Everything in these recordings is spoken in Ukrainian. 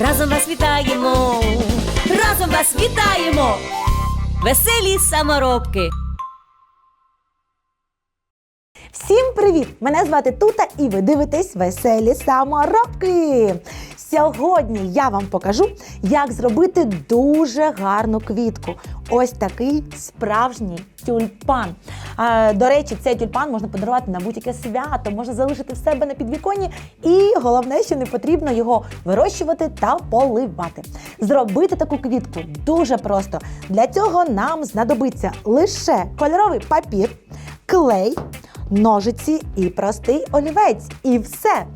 разом вас вітаємо, разом вас вітаємо, веселі саморобки. Всім привіт! Мене звати Тута і ви дивитесь веселі саморобки. Сьогодні я вам покажу, як зробити дуже гарну квітку. Ось такий справжній тюльпан. А, до речі, цей тюльпан можна подарувати на будь-яке свято, можна залишити в себе на підвіконні, і головне, що не потрібно його вирощувати та поливати. Зробити таку квітку дуже просто. Для цього нам знадобиться лише кольоровий папір, клей ножиці і простий олівець. І все.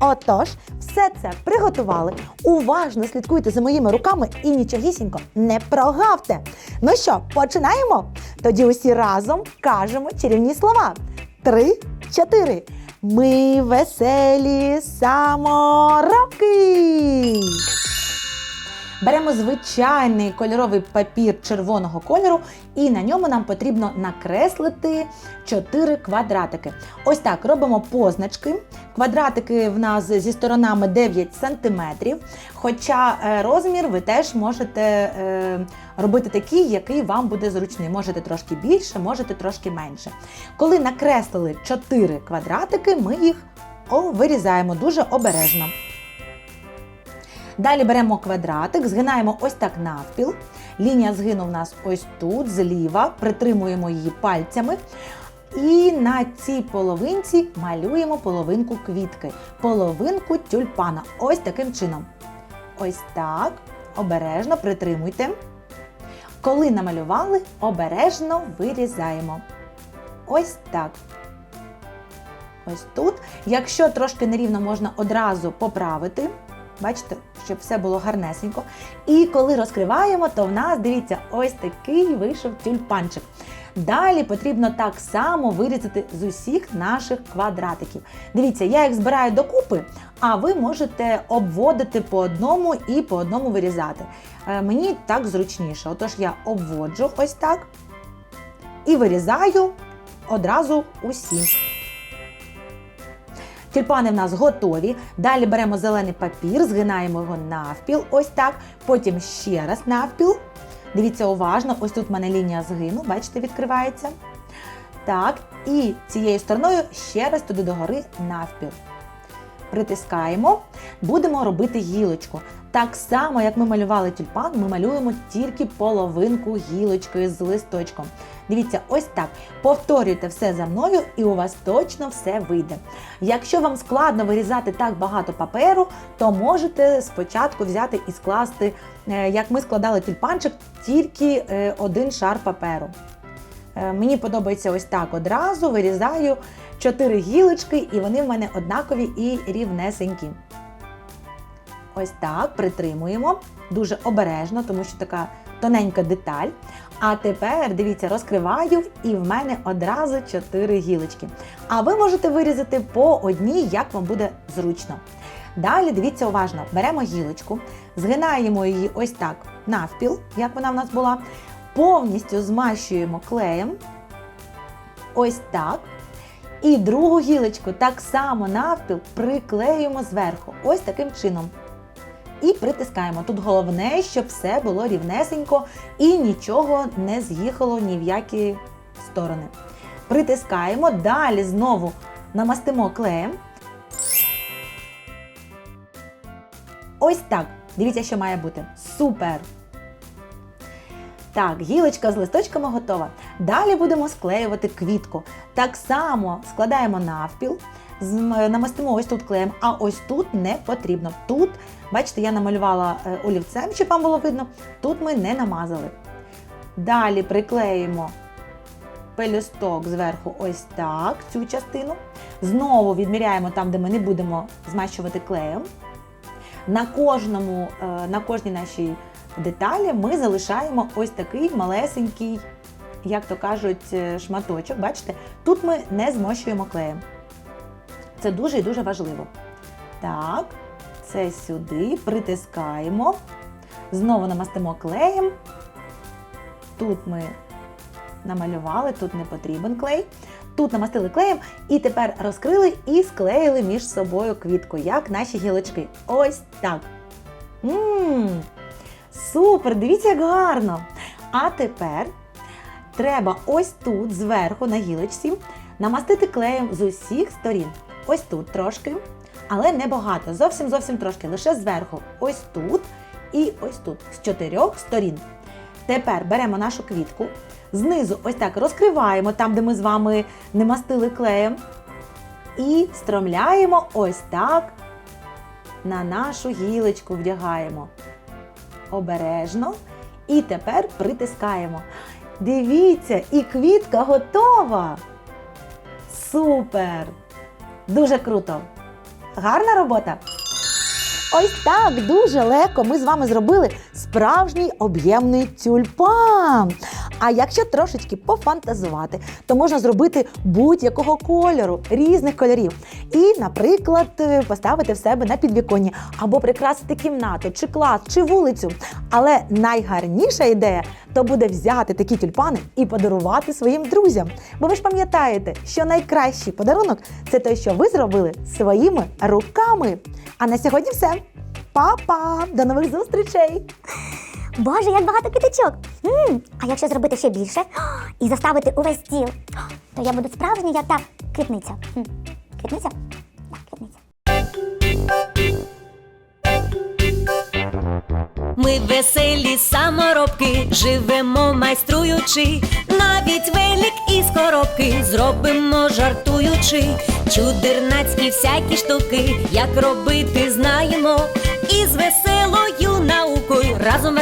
Отож, все це приготували. Уважно слідкуйте за моїми руками і нічогісінько не прогавте. Ну що, починаємо? Тоді усі разом кажемо чарівні слова. Три, чотири. Ми веселі саморобки. Беремо звичайний кольоровий папір червоного кольору, і на ньому нам потрібно накреслити 4 квадратики. Ось так робимо позначки. Квадратики в нас зі сторонами 9 см. Хоча е, розмір ви теж можете е, робити такий, який вам буде зручний. Можете трошки більше, можете трошки менше. Коли накреслили 4 квадратики, ми їх вирізаємо дуже обережно. Далі беремо квадратик, згинаємо ось так навпіл. Лінія згину в нас ось тут, зліва, притримуємо її пальцями. І на цій половинці малюємо половинку квітки, половинку тюльпана. Ось таким чином. Ось так. Обережно притримуйте. Коли намалювали, обережно вирізаємо. Ось так. Ось тут. Якщо трошки нерівно, можна одразу поправити. Бачите, щоб все було гарнесенько. І коли розкриваємо, то в нас, дивіться, ось такий вийшов тюльпанчик. Далі потрібно так само вирізати з усіх наших квадратиків. Дивіться, я їх збираю докупи, а ви можете обводити по одному і по одному вирізати. Е, Мені так зручніше. Отож, я обводжу ось так і вирізаю одразу усі. Тюльпани в нас готові. Далі беремо зелений папір, згинаємо його навпіл, ось так. Потім ще раз навпіл. Дивіться уважно, ось тут в мене лінія згину, бачите, відкривається. Так, і цією стороною ще раз туди догори навпіл. Притискаємо, будемо робити гілочку. Так само, як ми малювали тюльпан, ми малюємо тільки половинку гілочки з листочком. Дивіться, ось так. Повторюйте все за мною, і у вас точно все вийде. Якщо вам складно вирізати так багато паперу, то можете спочатку взяти і скласти, е, як ми складали тюльпанчик, тільки е, один шар паперу. Е, Мені подобається ось так одразу вирізаю чотири гілочки, і вони в мене однакові і рівнесенькі. Ось так притримуємо дуже обережно, тому що така тоненька деталь. А тепер, дивіться, розкриваю, і в мене одразу 4 гілочки. А ви можете вирізати по одній, як вам буде зручно. Далі дивіться уважно, беремо гілочку, згинаємо її ось так навпіл, як вона в нас була, повністю змащуємо клеєм. Ось так. І другу гілочку так само навпіл приклеюємо зверху. Ось таким чином і притискаємо. Тут головне, щоб все було рівнесенько і нічого не з'їхало ні в які сторони. Притискаємо, далі знову намастимо клеєм. Ось так. Дивіться, що має бути. Супер! Так, гілочка з листочками готова. Далі будемо склеювати квітку. Так само складаємо навпіл, намастимо ось тут клеєм, а ось тут не потрібно. Тут, бачите, я намалювала е, олівцем, щоб вам було видно, тут ми не намазали. Далі приклеїмо пелюсток зверху ось так, цю частину. Знову відміряємо там, де ми не будемо змащувати клеєм. На кожному, е, на кожній нашій деталі ми залишаємо ось такий малесенький, як то кажуть, е, шматочок. Бачите, тут ми не змощуємо клеєм. Це дуже і дуже важливо. Так, це сюди притискаємо. Знову намастимо клеєм. Тут ми намалювали, тут не потрібен клей. Тут намастили клеєм і тепер розкрили і склеїли між собою квітку, як наші гілочки. Ось так. Мм, супер! Дивіться, як гарно! А тепер треба ось тут, зверху на гілочці, намастити клеєм з усіх сторін. Ось тут трошки, але не багато. Зовсім зовсім трошки, лише зверху. Ось тут і ось тут, з чотирьох сторін. Тепер беремо нашу квітку, знизу ось так розкриваємо там, де ми з вами не мастили клеєм. І стромляємо ось так на нашу гілочку вдягаємо. Обережно. І тепер притискаємо. Дивіться, і квітка готова. Супер! Дуже круто! Гарна робота! Ось так дуже легко ми з вами зробили справжній об'ємний тюльпан. А якщо трошечки пофантазувати, то можна зробити будь-якого кольору, різних кольорів. І, наприклад, е, поставити в себе на підвіконні або прикрасити кімнату, чи клас, чи вулицю. Але найгарніша ідея то буде взяти такі тюльпани і подарувати своїм друзям. Бо ви ж пам'ятаєте, що найкращий подарунок це той, що ви зробили своїми руками. А на сьогодні все. Па-па! До нових зустрічей! Боже, як багато квіточок! м А якщо зробити ще більше і заставити увесь стіл, то я буду справжня як та квітниця. М, Квітниця? Так, квітниця. Ми веселі саморобки, живемо майструючи, навіть велик із коробки зробимо жартуючи, чудернацькі всякі штуки, як робити знаємо,